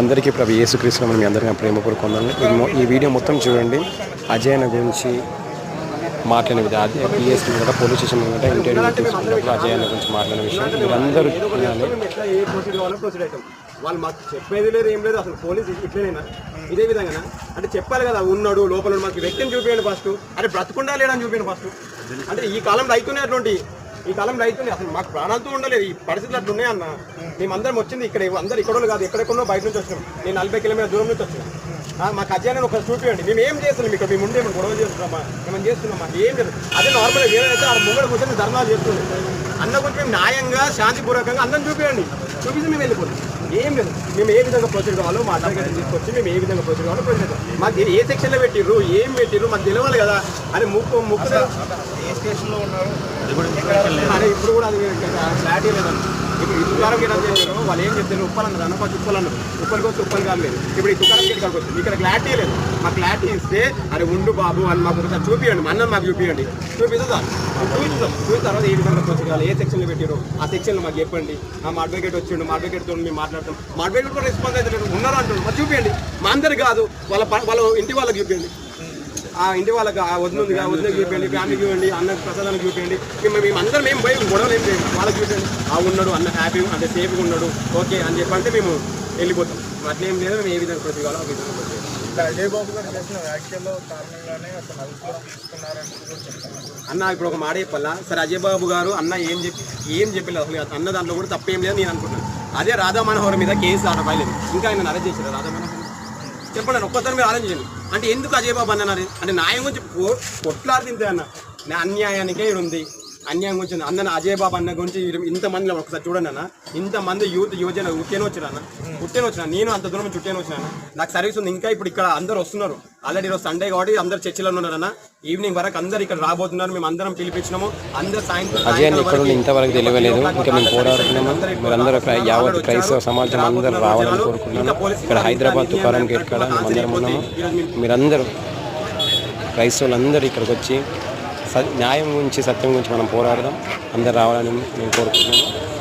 అందరికీ ప్రభు యేసుక్రీస్తు మీ అందరికీ ప్రేమ ప్రేమపూర్వక ఈ వీడియో మొత్తం చూడండి. అజయన గురించి మాట్లాడిన విధానం అదే పిఎస్కి కూడా పోలీస్ స్టేషన్ కూడా ఇంటర్వ్యూ తీసుకున్నప్పుడు అజయ్ అన్న గురించి మాట్లాడిన విషయం. మీరందరూ ఎట్లా ఏ కావాలో అవుతాం వాళ్ళు మాకు చెప్పేది లేదు ఏం లేదు. అసలు పోలీస్ ఇట్లనేనా? ఇదే విధంగా అంటే చెప్పాలి కదా ఉన్నాడు లోపల మాకు వ్యక్తిని చూపించండి ఫస్ట్. అంటే బ్రతకుండా లేడని చూపించండి ఫస్ట్. అంటే ఈ కాలంలో అవుతున్నాయి అటువంటి ఈ కాలంలో అవుతున్నాయి అసలు మాకు ప్రాణాలతో ఉండలేదు. ఈ పరిస్థితులు అట్లా ఉన్నాయన్న మేమందరం వచ్చింది ఇక్కడ. అందరు ఇక్కడ కాదు. ఎక్కడెక్కడో బయట నుంచి వచ్చినాం. నేను నలభై కిలోమీటర్ దూరం నుంచి వచ్చినాం. మాకు అధ్యయనం ఒక చూపించండి మేము ఏం చేస్తున్నాం ఇక్కడ మేము ఉండే గొడవ చేస్తున్నామా మేము చేస్తున్నామా ఏం లేదు అదే నార్మల్గా వేరే అయితే ఆ ముంగడ కూర్చొని ధర్నాలు చేస్తున్నాం అన్న గురించి మేము న్యాయంగా శాంతిపూర్వకంగా అందరం చూపించండి చూపించి మేము వెళ్ళిపోతాం ఏం లేదు మేము ఏ విధంగా ప్రొసీడ్ కావాలో మా అడ్వకేట్ తీసుకొచ్చి మేము ఏ విధంగా ప్రొసీడ్ కావాలో ప్రొసీడ్ మాకు ఏ సెక్షన్లో పెట్టిర్రు ఏం పెట్టిర్రు మాకు తెలియాలి కదా అని ముక్కు ముక్కు ఏ స్టేషన్లో ఉన్నారు అరే ఇప్పుడు కూడా అది క్లారిటీ లేదండి ఇప్పుడు ఈ తుకారం గేట్ అని చెప్పారు వాళ్ళు ఏం చెప్తారు? ఉప్పలు అన్నారు అన్న ఫస్ట్ ఉప్పలు అన్నారు. ఉప్పలకి వస్తే ఉప్పలు కాలేదు ఇప్పుడు ఈ తుకారం గేట్ కాడికి వచ్చింది ఇక్కడ క్లారిటీ లేదు. మా క్లారిటీ ఇస్తే అరే ఉండు బాబు అని మాకు ఒకసారి చూపియండి. మా అన్న మాకు చూపియండి. చూపిస్తుందా చూపిస్తాం చూసిన తర్వాత ఏ విధంగా ప్రొసీడ్ ఏ సెక్షన్లో పెట్టారు ఆ సెక్షన్లో మాకు చెప్పండి. మా అడ్వకేట్ వచ్చిండు. మా అడ్వకేట్తో మేము మాట్లాడతాం. మా అడ్వకేట్ కూడా రెస్పాన్స్ అయితే లేదు. ఉన్నారు అంటారు మరి చూపియండి. మా అందరు కాదు. వాళ్ళ వాళ్ళ ఇంటి వాళ్ళకి చూపియండి. ఆ ఇంటి వాళ్ళకి ఆ వదిన ఉంది ఆ వదినకి చూపించండి ఫ్యామిలీకి చూపించండి అన్నకి ప్రసాదానికి చూపించండి. మేము మేము అందరం మేము పోయి గొడవలు ఏం చేయండి వాళ్ళకి చూపించండి. ఆ ఉన్నాడు అన్న హ్యాపీ అంటే సేఫ్గా ఉన్నాడు. ఓకే అని చెప్పంటే మేము వెళ్ళిపోతాం. అట్లా ఏం లేదు మేము ఏ విధంగా ప్రతి కావాలో ఆ విధంగా proceed చేస్తాం. ఇట్లా అజయ్ బాబు గారు చేసిన వ్యాఖ్యలో కారణంగానే అతను అదుపులో తీసుకున్నారని కూడా చెప్తున్నారు. అన్న ఇప్పుడు ఒక మాట చెప్పాలా? సరే అజయ్ బాబు గారు అన్న ఏం చెప్పి ఏం చెప్పలేదు అసలు? అన్న దాంట్లో కూడా తప్పేం లేదు నేను అనుకుంటున్నాను. అదే రాధా మనోహర్ మీద కేసు ఆట ఫైలేదు ఇంకా ఆయన అరెస్ట్ చేశారు? రాధా మనోహర్? చెప్పండి ఒక్కసారి మీరు ఆలోచించండి. అంటే ఎందుకు అజయ్ బాబు అన్నారు అంటే న్యాయం గురించి కొ- కొట్లాడుతుంటే అన్న. అన్యాయానికే ఉంది అన్యాయం గురించి. అన్న అజయ్ బాబు అన్న గురించి ఇంతమంది ఒకసారి చూడండి అన్న. ఇంతమంది యూత్ యువజన ఉట్టేనే వచ్చారు అన్న. ఉట్టేనే వచ్చిన నేను అంత దూరం నుంచి ఉట్టేనే వచ్చిన నాకు సర్వీస్ ఉంది. ఇంకా ఇప్పుడు ఇక్కడ అందరు వస్తున్నారు. ఆల్రెడీ ఈరోజు సండే కాబట్టి అందరు చర్చిలో ఉన్నారన్న ఈవినింగ్ వరకు అందరు ఇక్కడ రాబోతున్నారు. మేము అందరం పిలిపించినాము. అందరు సాయంత్రం ఇక్కడ ఇంతవరకు తెలియలేదు. ఇంకా మేము పోరాడుతున్నాము. మీరందరూ క్రై- యావత్ క్రైస్తవ సమాజం అందరూ రావాలని ఇక్కడ హైదరాబాద్ తుకారం గేట్ కాడ అందరం ఉన్నాము. మీరందరూ క్రైస్తవులందరూ ఇక్కడికి వచ్చి న్యాయం గురించి సత్యం గురించి మనం పోరాడదాం. అందరు రావాలని మేము కోరుకుంటున్నాము.